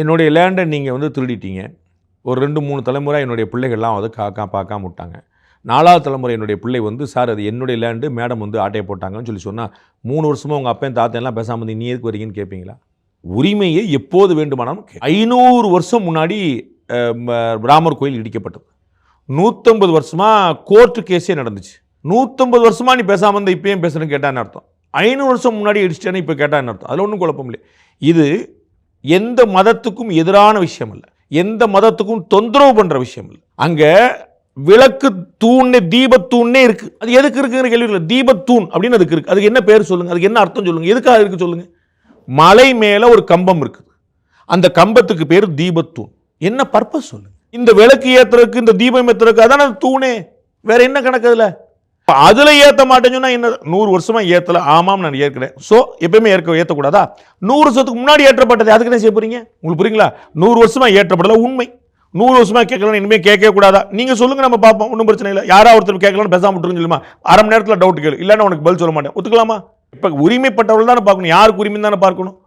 என்னுடைய லேண்டை நீங்கள் வந்து திருடிட்டீங்க. ஒரு ரெண்டு மூணு தலைமுறை என்னுடைய பிள்ளைகள்லாம் அதை காக்கா பார்க்காம விட்டாங்க நாலாவது தலைமுறை என்னுடைய பிள்ளை வந்து சார் அது என்னுடைய லேண்டு மேடம் வந்து ஆட்டையை போட்டாங்கன்னு சொல்லி சொன்னால் மூணு வருஷமாக உங்கள் அப்பன் தாத்தையெல்லாம் பேசாமல் வந்து நீ எதுக்கு வரீங்கன்னு கேட்பீங்களா உரிமையை எப்போது வேண்டுமானாலும் ஐநூறு வருஷம் முன்னாடி ராமர் கோயில் இடிக்கப்பட்டது. நூற்றம்பது வருஷமாக கோர்ட்டு கேஸே நடந்துச்சு. நூற்றம்பது வருஷமாக நீ பேசாமல் இருந்த இப்பயும் பேசுகிறேன்னு கேட்டான்னு அர்த்தம்? ஐநூறு வருஷம் முன்னாடி இடிச்சிட்டேன்னு இப்போ கேட்டான்னு அர்த்தம்? அதில் ஒன்றும் குழப்பம் இல்லை. இது எந்த மதத்துக்கும் எதிரான விஷயம் இல்லை எந்த மதத்துக்கும் தொந்தரவு பண்ணுற விஷயம் இல்லை அங்கே விளக்கு தூண்ணே தீபத்தூண்ணே இருக்கு. அது எதுக்கு இருக்குங்கிற கேள்வி இல்லை. தீபத்தூண் அப்படின்னு அதுக்கு இருக்கு. அதுக்கு என்ன பேர் சொல்லுங்க? அதுக்கு என்ன அர்த்தம் சொல்லுங்க? எதுக்காக இருக்கு சொல்லுங்க? மலை மேலே ஒரு கம்பம் இருக்குது. அந்த கம்பத்துக்கு பேர் தீபத்தூண் என்ன பர்பஸ் சொல்லுங்க? இந்த விளக்கு ஏத்துறதுக்கு இந்த தீபம் ஏத்துறதுக்கு அதான தூணே. வேற என்ன கணக்கு அதில்? இப்போ அதில் ஏற்ற மாட்டேன்னு சொன்னால் என்ன? நூறு வருஷமாக ஏற்றலை ஆமாம் நான் ஏற்கிறேன் ஸோ எப்பயுமே ஏற்க ஏற்றக்கூடாதா நூறு வருஷத்துக்கு முன்னாடி ஏற்றப்பட்டது அதுக்கு என்ன செய்ய போகிறீங்க உங்களுக்கு புரியுங்களா? நூறு வருஷமாக ஏற்றப்படல உண்மை. நூறு வருஷமாக கேட்கலாம் இனிமேல் கேட்கவே கூடாதா? நீங்கள் சொல்லுங்க நம்ம பார்ப்போம். ஒன்றும் பிரச்சனை இல்லை. யாரா ஒருத்தர் கேட்கலாம் பேசாம விட்டுருங்க சொல்லுமா? அரை மணி நேரத்தில் டவுட் கேளு. இல்லைன்னா உனக்கு பதில் சொல்ல மாட்டேன். ஒத்துக்கலாமா? இப்போ உரிமைப்பட்டவர்கள் தானே பார்க்கணும். யாருக்கு உரிமை தானே பார்க்கணும்?